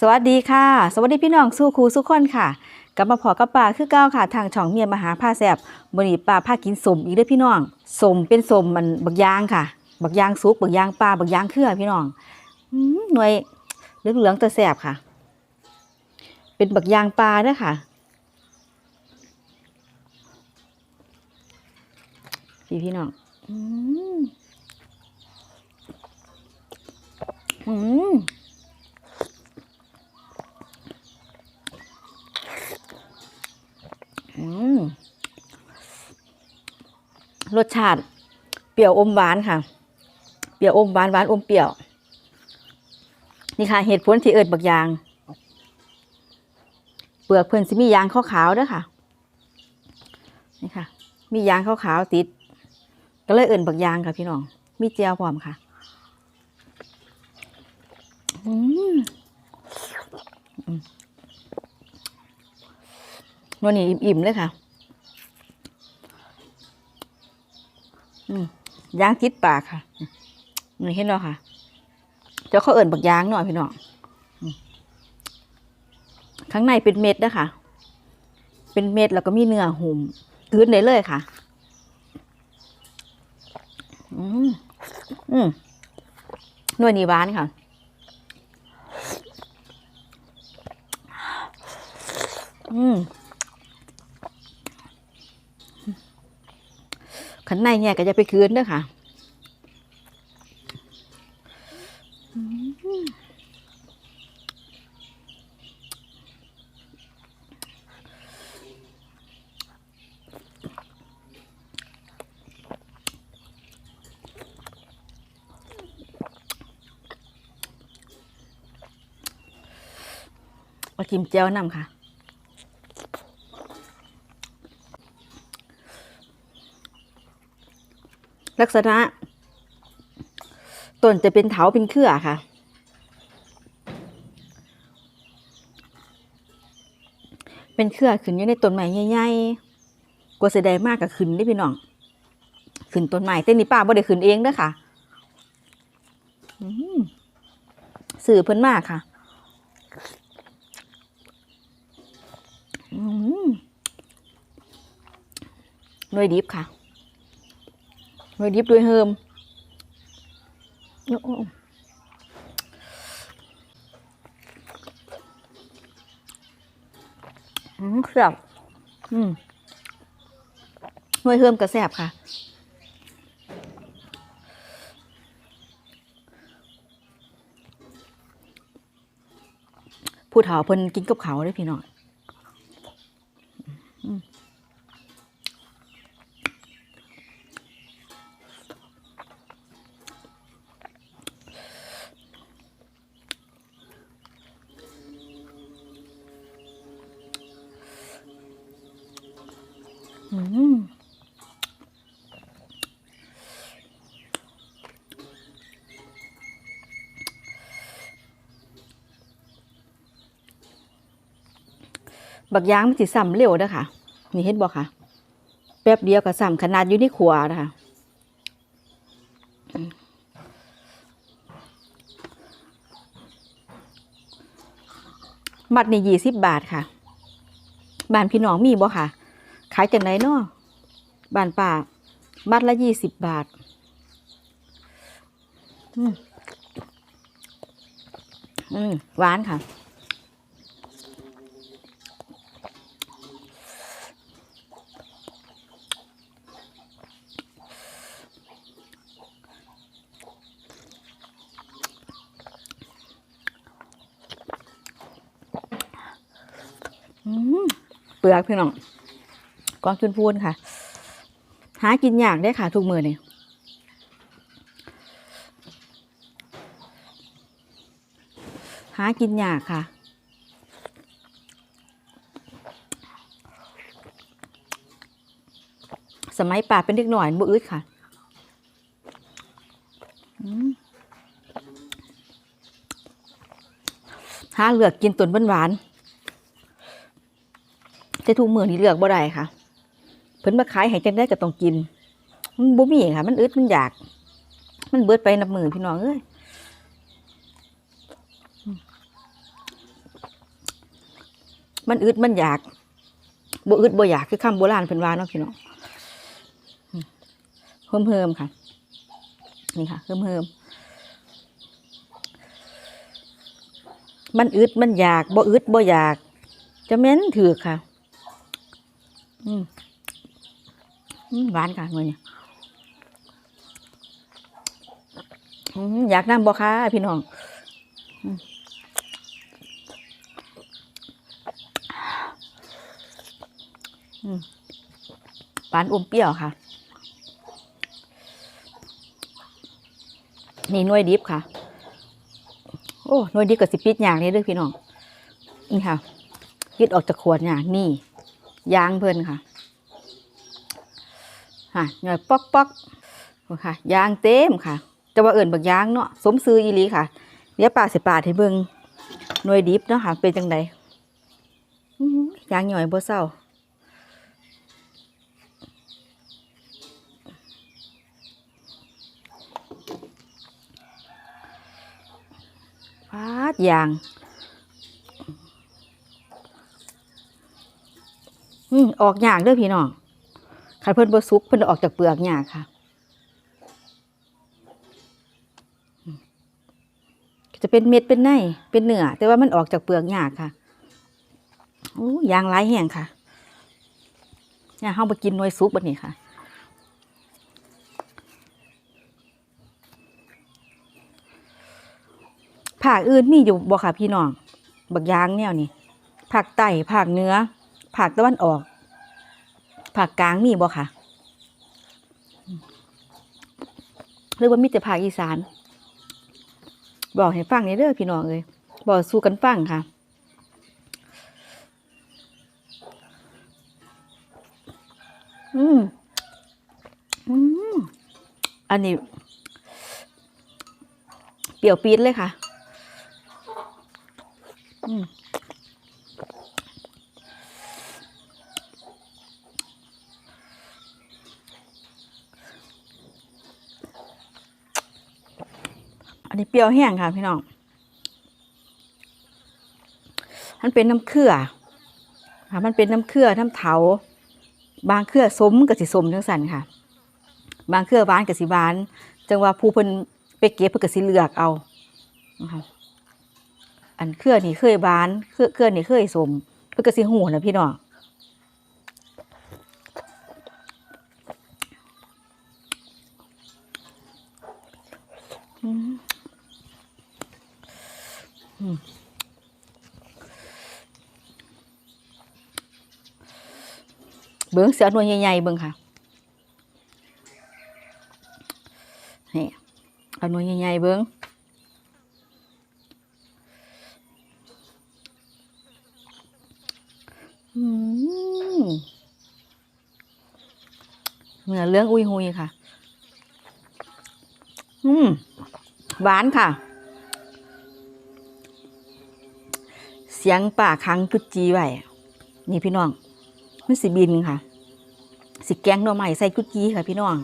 สวัสดีค่ะ สวัสดีพี่น้องสู้ครูสู้คนค่ะกลับมาพอกับป่าคือเก้าค่ะ ทางช่องเมียมหาผ้าแซบมื้อนี้ป่าผ้ากินสมอีกเด้อพี่น้องสมเป็นสมมันบักยางค่ะ บักยางสุกบักยางปลาบักยางเครือพี่น้องอืมหน่วยเหลืองๆแต่แสบค่ะ เป็นบักยางปลาเด้อค่ะพี่พี่น้องอืมอืม อืม รสชาติ เปรี้ยวอมหวานค่ะ เปรี้ยวอมหวานหวานอมเปรี้ยว นี่ค่ะเหตุผลที่เอิดบักยาง เปลือกเพิ่นสิมียางขาวๆเด้อค่ะ นี่ค่ะ มียางขาวๆติด ก็เลยเอินบักยางค่ะพี่น้อง มีเจียวพร้อมค่ะอืม วันนี้อิ่มๆเลยค่ะ อืมยางติดปากค่ะนี่เห็นแล้วค่ะ เจ้าเขาเอิ่นบักยางหน่อยพี่น้องข้างในเป็นเม็ดนะคะเป็นเม็ดแล้วก็มีเนื้อหุ่มกืนได้เลยค่ะ อืมอืมนวนี้หวานค่ะ อืม ขันในเนี่ยก็จะไปคืนเด้อค่ะมากิมเจียวนำค่ะ ลักษณะต้นจะเป็นเถาเป็นเครือค่ะ เป็นเครือขึ้นอยู่ในต้นไม้ใหญ่ๆกว่าเสไดมากกับขึ้นได้พี่น้อง ขึ้นต้นไม้แต่นี่ป้าบ่ได้ขึ้นเองเด้อค่ะสื่อเพิ่นมากค่ะหน่วยดิบค่ะ หน่วยดิบด้วยเฮิมอืมครับอืมหน่วยเฮิมกระแสบค่ะ ผู้เฒ่าเพิ่นกินกับเขาได้พี่น้อง บักยางมันสิซ้ำเร็วเด้อค่ะนี่เห็นบ่ค่ะ แป๊บเดียวก็ซ้ำขนาดอยู่ในขวานะคะมัดนี่ยี่สิบบาทค่ะ บ้านพี่น้องมีบ่ค่ะายจังไหนเนาะบ้านป่ามัดละยี่สิบบาทอืมอืมหวานค่ะอืมเปลือกพี่น้อง กองจุนพูนค่ะ หากินยากได้ค่ะ ทุกมือนี่หากินยากค่ะสมัยป่าเป็นเด็กหน่อยบ่อึดค่ะ หาเลือกกินต้นหวานๆแต่ทุกมือนี่เลือกบ่ได้ค่ะ เพิ่นมาขายให้จังได้ก็ต้องกิน มันบ่มีค่ะ มันอึดมันอยาก มันเบิดไปนับหมือพี่น้องเอ้ยมันอึดมันอยากบ่อึดบ่อยากคือคำโบราณเพิ่นว่าเนาะพี่น้องเพิ่มเพิ่มค่ะ นี่ค่ะเพิ่มเพิ่มมันอึดมันอยากบ่อึดบ่อยาก จะแม่นถือค่ะ อืม หวานค่ะมื้อนี้อืมอยากน้ำบ่คะพี่น้องหวานอมเปรี้ยวค่ะ นี่นวยดิบค่ะ โอ้หน่วยดิบกับสิปิดอย่างนี้ด้วยพี่น้อง นี่ค่ะยึดออกจากขวดอย่างนี่ยางเพิ่นค่ะ ค่ะหน่อยป๊อกป๊อกค่ะยางเต็มค่ะ แต่ว่าเอิ่นบักยางเนาะสมซื้ออีลีค่ะเดี๋ยวป่าสิป่าดให้เบิ่งหน่วยดิบเนาะค่ะ เป็นจังไดยางหน่อยบ่เศร้าฟาดยางอืมออกยากเด้อพี่น้อง คันเพิ่นบ่สุกเพิ่นออกจากเปลือกยาค่ะจะเป็นเม็ดเป็นในเป็นเนื้อแต่ว่ามันออกจากเปลือกยาค่ะโอ้ยางหลายแห้งค่ะเนี่ยเฮาไปกินหน่วยสุกบัดนี้ค่ะภาคอื่นมีอยู่บ่ค่ะพี่น้อง บักยางแนวนี้ภาคใต้ภาคเหนือภาคตะวันออก ภาคกลางมีบ่ค่ะหรือว่ามีแต่ภาคอีสาน บอกให้ฟังในเด้อพี่น้องเอ้ยบอกสู้กันฟังค่ะ อืมอืมอันนี้ เปรี้ยวปี๊ดเลยค่ะ อืม อันนี้เปรี้ยวแห้งค่ะพี่น้องมันเป็นน้ำเคือค่ะมันเป็นน้ำเคือน้ำเถา บางเครือสมกับสิสมจังสันค่ะ บางเครือหวานกับสิหวาน จังว่าผู้เพิ่นไปเก็บเพิ่นก็สิเลือกเอานะคะอันเครือนี่เคยหวาน เครือเครือนี่เคยสมเพิ่นก็สิหูนะพี่น้อง เบิ้งเสือหน่วยใหญ่ๆเบิ้งค่ะนี่เอาหน่วยใหญ่ๆเบิ้งอืมเนื้อเรื่องอุ้ยหุยค่ะ อืม หวานค่ะ เสียงป่าคังจุดจีไว้ นี่พี่น้อง มันสิบินค่ะ สิแกงหน่อไม้ใส่กุดจีค่ะ พี่น้อง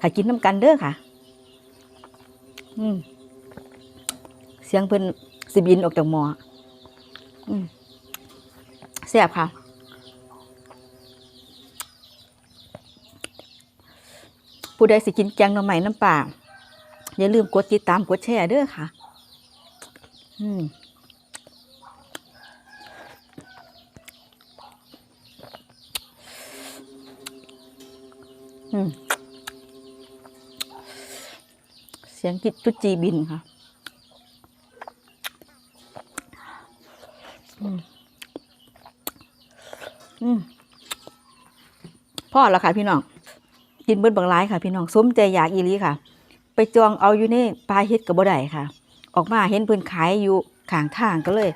ถ้ากินน้ำกันเด้อค่ะ อืมเสียงเพิ่นสิบินออกจากหมออืมแซ่บค่ะ ผู้ใดสิกินแกงหน่อไม้น้ำป่าอย่าลืมกดติดตามกดแชร์เด้อค่ะ อืม เสียงกิดจุจีบินค่ะพ่อแล้วค่ะ พี่น้อง กินเบิดบางร้ายค่ะ พี่น้องสมใจอยากอีลีค่ะ ไปจองเอาอยู่ในปลาเฮ็ดกับบ่ได้ค่ะ ออกมาเห็นเพิ่อนขายอยู่ข้างทางก็เลย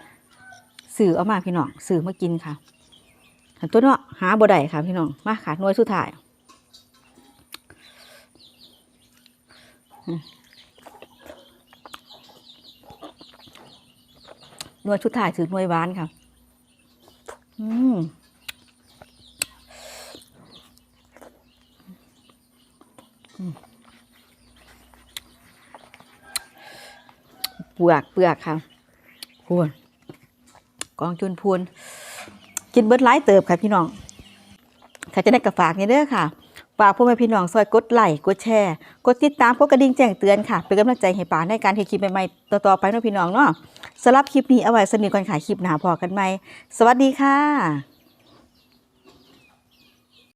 ซื้อเอามาพี่น้องซื้อมากินค่ะตัวเนาะหาบ่ได้ค่ะ พี่น้องมาค่ะหน่วยสุดท้าย น่วยชุดถ่ายถือหน่วยหวานค่ะ อืมเปลือกเปลือกค่ะพวนกองจุนพวนกินเบิร์ดหลายเติบค่ะพี่น้องค่ะจะได้กับฝากนี่เด้อค่ะ ฝากพ่อแม่พี่น้องซอยกดไลค์กดแชร์กดติดตามกดกระดิ่งแจ้งเตือนค่ะ เป็นกำลังใจให้ป่าในการเทคลิปใหม่ๆต่อๆไปเนาะพี่น้องเนาะสำหรับคลิปนี้เอาไว้สนิทกันขายคลิปหน้าพอกันไหมสวัสดีค่ะ